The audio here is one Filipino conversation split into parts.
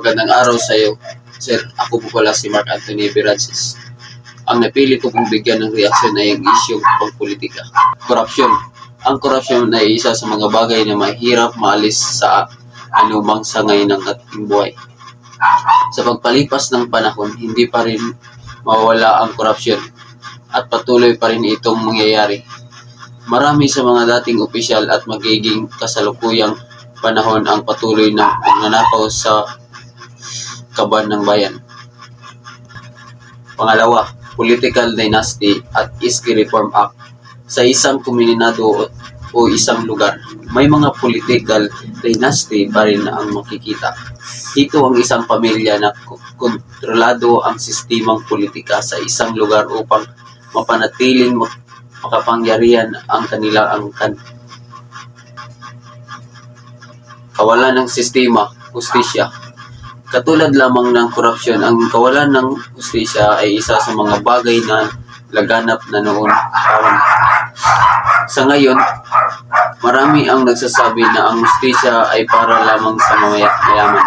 Magandang araw sa iyo. Sir, ako po pala si Mark Anthony Berances. Ang napili ko pong bigyan ng reaksyon ay ang isyong pangpolitika. Korupsyon. Ang korupsyon ay isa sa mga bagay na mahirap maalis sa anumang sangay ng ating buhay. Sa pagpalipas ng panahon, hindi pa rin mawala ang korupsyon at patuloy pa rin itong mangyayari. Marami sa mga dating opisyal at magiging kasalukuyang panahon ang patuloy na pagnanakaw sa kaban ng bayan. Pangalawa, Political Dynasty at Iski Reform Act. Sa isang komunidado o, isang lugar, may mga political dynasty pa rin ang makikita. Ito ang isang pamilya na kontrolado ang sistemang politika sa isang lugar upang mapanatiling mak- makapangyarihan ang kanilang angkan. Kawalan ng sistema, hustisya. Katulad lamang ng korupsyon, ang kawalan ng hustisya ay isa sa mga bagay na laganap na noon. Sa ngayon, marami ang nagsasabi na ang hustisya ay para lamang sa mayaman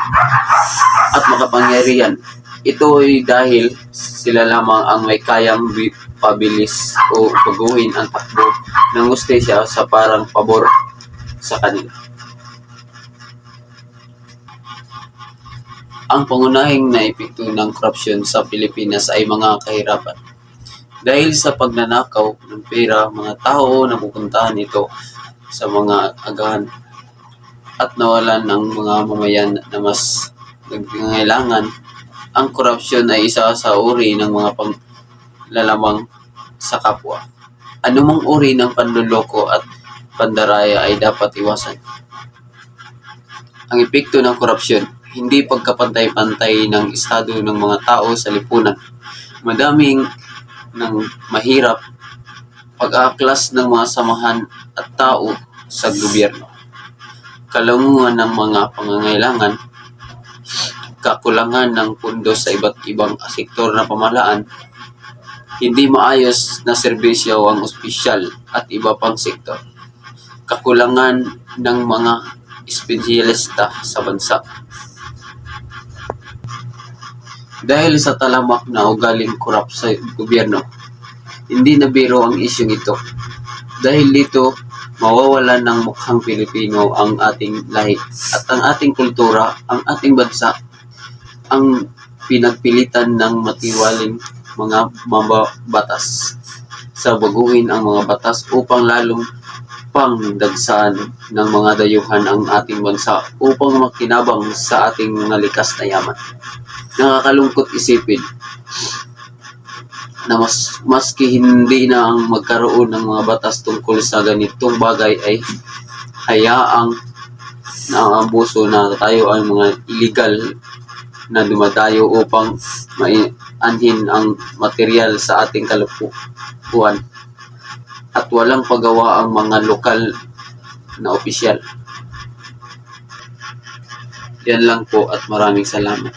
at makapangyarihan. Ito ay dahil sila lamang ang may kayang bi- pabilis o baguhin ang takbo ng hustisya sa parang pabor sa kanila. Ang pangunahing naepekto ng korupsyon sa Pilipinas ay mga kahirapan. Dahil sa pagnanakaw ng pera, mga tao na pupuntahan ito sa mga agahan at nawalan ng mga mamayan na mas nagkangailangan. Ang korupsyon ay isa sa uri ng mga panglalamang sa kapwa. Anumang uri ng panluloko at pandaraya ay dapat iwasan. Ang epekto ng korupsyon, hindi pagkapantay-pantay ng estado ng mga tao sa lipunan. Madaming ng mahirap pag-aaklas ng mga samahan at tao sa gobyerno. Kalangungan ng mga pangangailangan, kakulangan ng pundo sa iba't ibang sektor na pamalaan, hindi maayos na serbisyo ang ospisyal at iba pang sektor, kakulangan ng mga espesyalista sa bansa. Dahil sa talamak na ugaling korap sa gobyerno, hindi na biro ang isyong ito. Dahil dito, mawawalan ng mukhang Pilipino ang ating lahi at ang ating kultura, ang ating bansa, ang pinagpilitan ng matiwaling mga mababatas sa baguhin ang mga batas upang lalong pangdagsaan ng mga dayuhan ang ating bansa upang makinabang sa ating mga likas na yaman. Nakakalungkot isipin na mas maski hindi na ang magkaroon ng mga batas tungkol sa ganitong bagay ay hayaang naabuso na tayo ay mga illegal na dumadayo upang maianhin ang material sa ating kalupuan at walang pagawa ang mga lokal na opisyal. Yan lang po at maraming salamat.